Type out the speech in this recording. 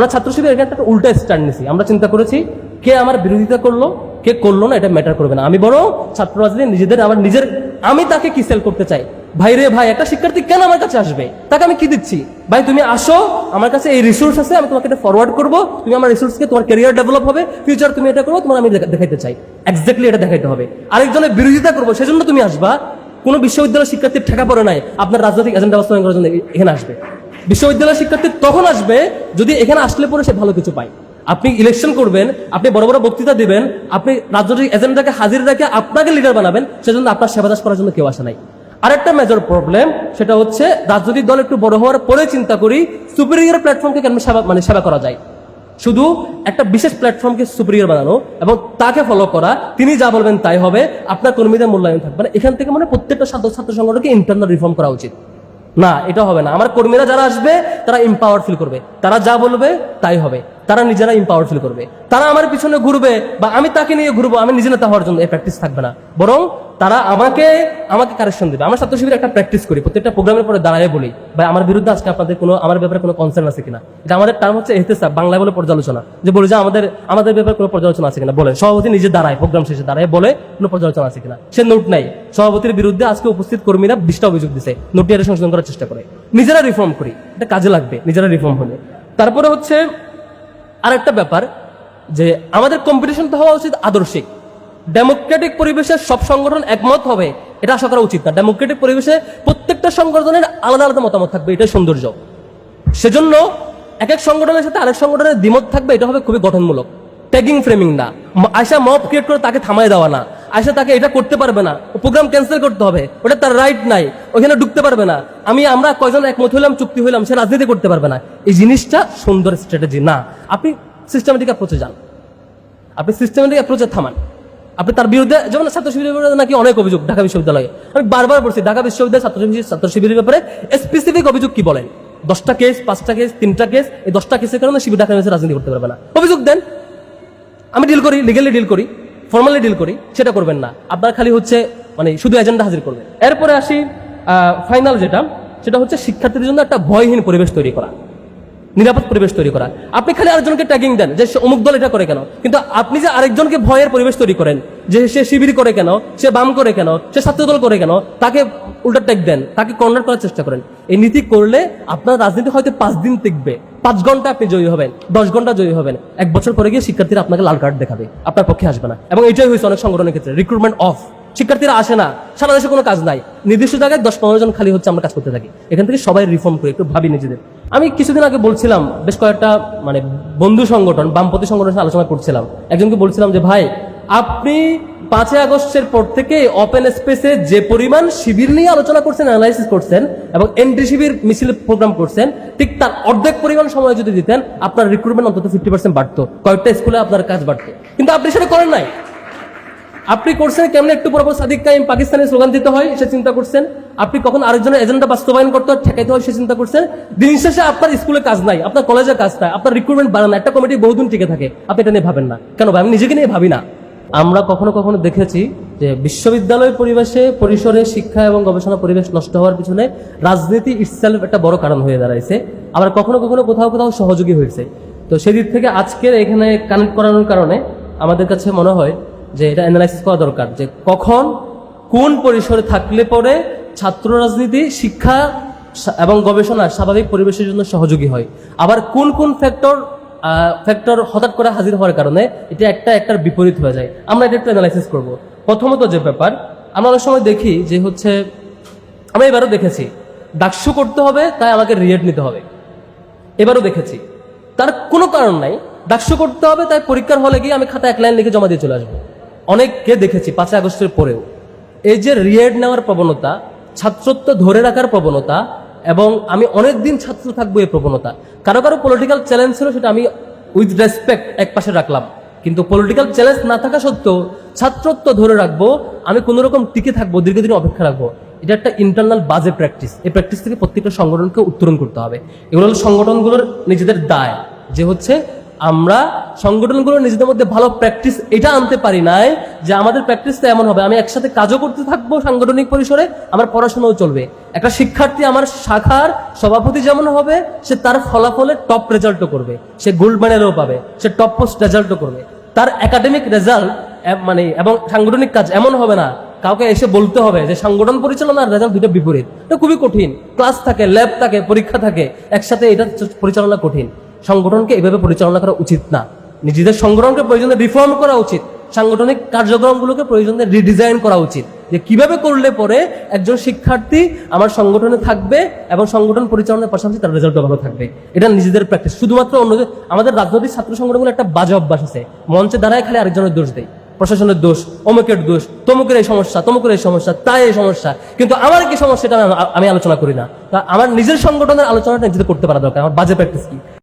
আমরা ছাত্র শিবির এখানে একটা উল্টা স্ট্যান্ড নিছি। আমরা চিন্তা করেছি, কে আমার বিরোধিতা করল, কে করল না, এটা ম্যাটার করবে না। আমি বরং ছাত্র রাজনীতি নিজেদের, আমার নিজের, আমি তাকে কি সেল করতে চাই? ভাই রে ভাই, একটা শিক্ষার্থী কেন আমার কাছে আসবে? তাকে আমি কি দিচ্ছি? ভাই, তুমি আসো, আমার কাছে এই রিসোর্স আছে, আমি তোমাকে এটা ফরওয়ার্ড করব, তুমি আমার রিসোর্সকে তোমার ক্যারিয়ার ডেভেলপ হবে ফিউচার তুমি এটা করো, তোমার আমি দেখাইতে চাই। এক্স্যাক্টলি এটা দেখাইতে হবে। আরেকজনের বিরোধিতা করব, সেজন্য তুমি আসবা। কোনো বিশ্ববিদ্যালয়ের শিক্ষার্থীর ঠেকা পড়ে নাই, আপনার রাজনৈতিক এজেন্ডা বাস্তবায়ন করার জন্য এখানে আসবে। বিশ্ববিদ্যালয়ের শিক্ষার্থী তখন আসবে যদি এখানে আসলে পরে সে ভালো কিছু পায়। আপনি ইলেকশন করবেন, আপনি বড় বড় বক্তৃতা দিবেন, আপনি রাজনৈতিক এজেন্ডাকে হাজির রেখে আপনাকে লিডার বানাবেন, সেজন্য আপনার সেবা দাস করার জন্য কেউ আসে নাই। আরেকটা মেজর প্রবলেম সেটা হচ্ছে রাজনৈতিক দল একটু বড় হওয়ার পরে চিন্তা করি সুপিরিয়র প্ল্যাটফর্মকে কেন সেবা মানে সেবা করা যায়। শুধু একটা বিশেষ প্ল্যাটফর্মকে সুপিরিয়র বানানো এবং তাকে ফলো করা, তিনি যা বলবেন তাই হবে, আপনার কর্মীদের মূল্যায়ন থাকবে এখান থেকে মানে প্রত্যেকটা ছাত্র ছাত্র সংগঠনকে ইন্টারনাল রিফর্ম করা উচিত। না, এটা হবে না। আমার কর্মীরা যারা আসবে, তারা এম্পাওয়ার ফিল করবে। তারা যা বলবে, তাই হবে। তারা নিজেরা এম্পাওয়ার ফিল করবে। তারা আমার পিছনে ঘুরবে বা আমি তাকে নিয়ে ঘুরবো, আমি নিজে নেতা হওয়ার জন্য এই প্র্যাকটিস থাকবে না। বরং তারা আমাকে আমাকে কারেকশন দেবে। আমরা ছাত্র শিবির একটা প্র্যাকটিস করি, প্রত্যেকটা প্রোগ্রামের পরে দাঁড়ায় বলি, ভাই, আমার বিরুদ্ধে আজকে আপনাদের কোনো, আমার ব্যাপারে কোনো কনসার্ন আছে কিনা? এটা আমাদের টার্ম হচ্ছে এহতেসাব, বাংলায় বলে পর্যালোচনা। যে বলি যে আমাদের আমাদের ব্যাপারে কোনো পর্যালোচনা আছে কিনা? বলে, সভাপতি নিজে দাঁড়ায় প্রোগ্রাম শেষে দাঁড়ায় বলে কোনো পর্যালোচনা আছে কিনা? সে নোট নাই সভাপতির বিরুদ্ধে আজকে উপস্থিত কর্মীরা বিশটা অভিযোগ দিছে নোটটি এটা সংশোধন করার চেষ্টা করে। নিজেরা রিফর্ম করি, এটা কাজে লাগবে, নিজেরা রিফর্ম হলে। তারপরে হচ্ছে আরেকটা ব্যাপার, যে আমাদের কম্পিটিশন তো হওয়া উচিত আদর্শিক। ডেমোক্রেটিক পরিবেশে সব সংগঠন একমত হবে, এটা আশা করা উচিত না। ডেমোক্রেটিক পরিবেশে প্রত্যেকটা সংগঠনের আলাদা আলাদা মতামত থাকবে, এটাই সৌন্দর্য। সেজন্য এক এক সংগঠনের সাথে আরেক সংগঠনের দ্বিমত থাকবে, এটা হবে খুবই গঠনমূলক। ট্যাগিং ফ্রেমিং না। আয়সা মব ক্রিয়েট করে তাকে থামাই দেওয়া না। আয়সা তাকে এটা করতে পারবে না। প্রোগ্রাম ক্যান্সেল করতে হবে। ওটা তার রাইট নাই। ওখানে ঢুকতে পারবে না। আমি, আমরা কয়জন একমত হইলাম, চুক্তি হইলাম, সে রাজনীতি করতে পারবে না। এই জিনিসটা সুন্দর স্ট্র্যাটেজি না। আপনি সিস্টেমেটিক অ্যাপ্রোচে যান। আপনি সিস্টেমেটিক অ্যাপ্রোচে থামান। আপনি তার বিরুদ্ধে, যেমন ছাত্র শিবিরের বিরুদ্ধে নাকি অনেক অভিযোগ, ঢাকা বিশ্ববিদ্যালয়ে। আমি বারবার বলছি, ঢাকা বিশ্ববিদ্যালয় ছাত্র শিবির ছাত্র শিবিরের ব্যাপারে স্পেসিফিক অভিযোগ কি বলেন? দশটা কেস পাঁচটা কেস তিনটা কেস এই দশটা কেসের কারণে শিবির ঢাকা রাজনীতি করতে পারবে না। অভিযোগ দেন। আমি ডিল করি লিগালি ডিল করি ফর্মালি ডিল করি, সেটা করবেন না। আপনার খালি হচ্ছে মানে শুধু এজেন্ডা হাজির করবেন এরপরে আসি ফাইনাল যেটা, সেটা হচ্ছে শিক্ষার্থীদের জন্য একটা ভয়হীন পরিবেশ তৈরি করা। নিরাপদ পরিবেশ তৈরি করা। আপনি খালি আরেকজনকে ট্যাগিং দেন যে অমুক দল এটা করে কেন। কিন্তু আপনি যে আরেকজনকে ভয়ের পরিবেশ তৈরি করেন, যে সে শিবির করে কেন, সে বাম করে কেন, সে ছাত্র দল করে কেন, তাকে উল্টা ট্যাগ দেন, তাকে কর্নার করার চেষ্টা করেন। এই নীতি করলে আপনার রাজনীতি হয়তো পাঁচ দিন টিকবে। পাঁচ ঘণ্টা আপনি জয়ী হবেন, দশ ঘণ্টা জয়ী হবেন। এক বছর পরে গিয়ে শিক্ষার্থীরা আপনাকে লাল কার্ড দেখাবে, আপনার পক্ষে আসবে না। এবং এটাই হয়েছে অনেক সংগঠনের ক্ষেত্রে রিক্রুটমেন্ট অফ শিক্ষার্থীরা আসে না, সারা দেশে কোনো কাজ নাই। নির্দিষ্ট জায়গায় দশ পনেরো জন খালি হচ্ছে আমরা কাজ করতে থাকি। এখান থেকে সবাই রিফর্ম করি, একটু ভাবি নিজেদের। আমি কিছুদিন আগে বলছিলাম, বেশ কয়েকটা মানে বন্ধু সংগঠন বামপতি সংগঠনের সাথে আলোচনা করছিলাম। একজনকে বলছিলাম যে, ভাই, আপনি পাঁচই আগস্টের পর থেকে ওপেন স্পেসে যে পরিমাণ শিবির নিয়ে আলোচনা করছেন অ্যানালাইসিস করছেন এবং এন্ট্রি শিবির মিছিল প্রোগ্রাম করছেন, ঠিক তার অর্ধেক পরিমাণ সময় যদি দিতেন, আপনার রিক্রুটমেন্ট অন্তত ফিফটি পার্সেন্ট বাড়তো। কয়েকটা স্কুলে আপনার কাজ বাড়তো। কিন্তু আপনি সেটা করেন নাই। আপনি করছেন কেমন? একটু পর পর সাদিক কাইম পাকিস্তানের স্লোগান দিতে হয়, সে চিন্তা করছেন। আপনি কখন আরেকজনের এজেন্ডা বাস্তবায়ন করতে হয়, ঠেকাইতে হয়, সে চিন্তা করছেন। দিন শেষে আপনার স্কুলে কাজ নাই, আপনার কলেজে কাজ নাই, আপনার রিক্রুটমেন্ট বাড়ানো একটা কমিটি বহুদিন টিকে থাকে। আপনি এটা নিয়ে ভাবেন না। কেন ভাই? আমি নিজেকে নিয়ে ভাবি না। আমরা কখনো কখনো দেখেছি যে বিশ্ববিদ্যালয় পরিবেশে, পরিসরে শিক্ষা এবং গবেষণা পরিবেশ নষ্ট হওয়ার পিছনে রাজনীতি ইটসেলফ একটা বড় কারণ হয়ে দাঁড়াইছে। আবার কখনো কখনো কোথাও কোথাও সহযোগী হয়েছে। তো সেদিক থেকে আজকের এখানে কানেক্ট করানোর কারণে আমাদের কাছে মনে হয় যে এটা অ্যানালাইসিস করা দরকার, যে কখন কোন পরিসরে থাকলে পরে ছাত্র রাজনীতি, শিক্ষা এবং গবেষণা স্বাভাবিক পরিবেশের জন্য সহযোগী হয়। আবার কোন কোন ফ্যাক্টর ফ্যাক্টর হঠাৎ করে হাজির হওয়ার কারণে এটা একটা একটার বিপরীত হয়ে যায়। আমরা এটা একটু অ্যানালাইসিস করব। প্রথমত যে ব্যাপার, আমরা অনেক সময় দেখি যে হচ্ছে, আমরা এবারও দেখেছি, ডাকসু করতে হবে, তাই আমাকে রিয়েট নিতে হবে। এবারও দেখেছি। তার কোনো কারণ নাই। ডাকসু করতে হবে, তাই পরীক্ষার হলে গিয়ে আমি খাতা এক লাইন লিখে জমা দিয়ে চলে আসব। অনেককে দেখেছি পাঁচই আগস্টের পরেও। এই যে রিয়েড নেওয়ার প্রবণতা, ছাত্রত্ব ধরে রাখার প্রবণতা এবং আমি অনেক দিন ছাত্র থাকব এই প্রবণতা। কারও কারও পলিটিক্যাল চ্যালেঞ্জ ছিল সেটা আমি উইথ রেসপেক্ট এক পাশে রাখলাম। কিন্তু পলিটিক্যাল চ্যালেঞ্জ না থাকা সত্ত্বেও ছাত্রত্ব ধরে রাখব, আমি কোনো রকম টিকে থাকব, দীর্ঘদিন অপেক্ষা রাখব। এটা একটা ইন্টারনাল বাজে প্র্যাকটিস এই প্র্যাকটিস থেকে প্রত্যেকটা সংগঠনকে উত্তরণ করতে হবে। এগুলো হলো সংগঠনগুলোর নিজেদের দায়, যে হচ্ছে আমরা সংগঠনগুলো নিজেদের মধ্যে ভালো প্র্যাকটিস এটা আনতে পারি নাই যে আমাদের প্র্যাকটিসটা এমন হবে। আমি একসাথে কাজও করতে থাকব সাংগঠনিক পরিসরে, আমার পড়াশোনাও চলবে। একটা শিক্ষার্থী আমার শাখার সভাপতি যেমন হবে, সে তার ফলাফলে টপ রেজাল্টও করবে। সে গোল্ড মেডেলও পাবে, সে টপ পোস্ট রেজাল্টও করবে। তার একাডেমিক রেজাল্ট মানে এবং সাংগঠনিক কাজ এমন হবে না, কাউকে এসে বলতে হবে যে সংগঠন পরিচালনা আর রেজাল্ট দুটো বিপরীত। এটা খুবই কঠিন। ক্লাস থাকে ল্যাব থাকে, পরীক্ষা থাকে, একসাথে এটা পরিচালনা কঠিন। সংগঠনকে এভাবে পরিচালনা করা উচিত না। নিজেদের সংগঠনকে প্রয়োজনে রিফর্ম করা উচিত। সাংগঠনিক কার্যক্রমগুলোকে প্রয়োজনে রিডিজাইন করা উচিত। যে কীভাবে করলে পরে একজন শিক্ষার্থী আমার সংগঠনে থাকবে এবং সংগঠন পরিচালনার পাশাপাশি তার রেজাল্টও ভালো থাকবে। এটা নিজেদের প্র্যাকটিস শুধুমাত্র অন্য আমাদের রাজনৈতিক ছাত্র সংগঠনগুলো একটা বাজে অভ্যাস আছে। মঞ্চে দাঁড়ায় খালি আরেকজনের দোষ দেয়। প্রশাসনের দোষ, অমুকের দোষ, তমুকের এই সমস্যা, তমুকের এই সমস্যা, তাই এই সমস্যা। কিন্তু আমার কি সমস্যা এটা আমি- আলোচনা করি না। আমার নিজের সংগঠনের আলোচনাটা নিজেদের করতে পারা দরকার। আমার বাজে প্র্যাকটিস কি?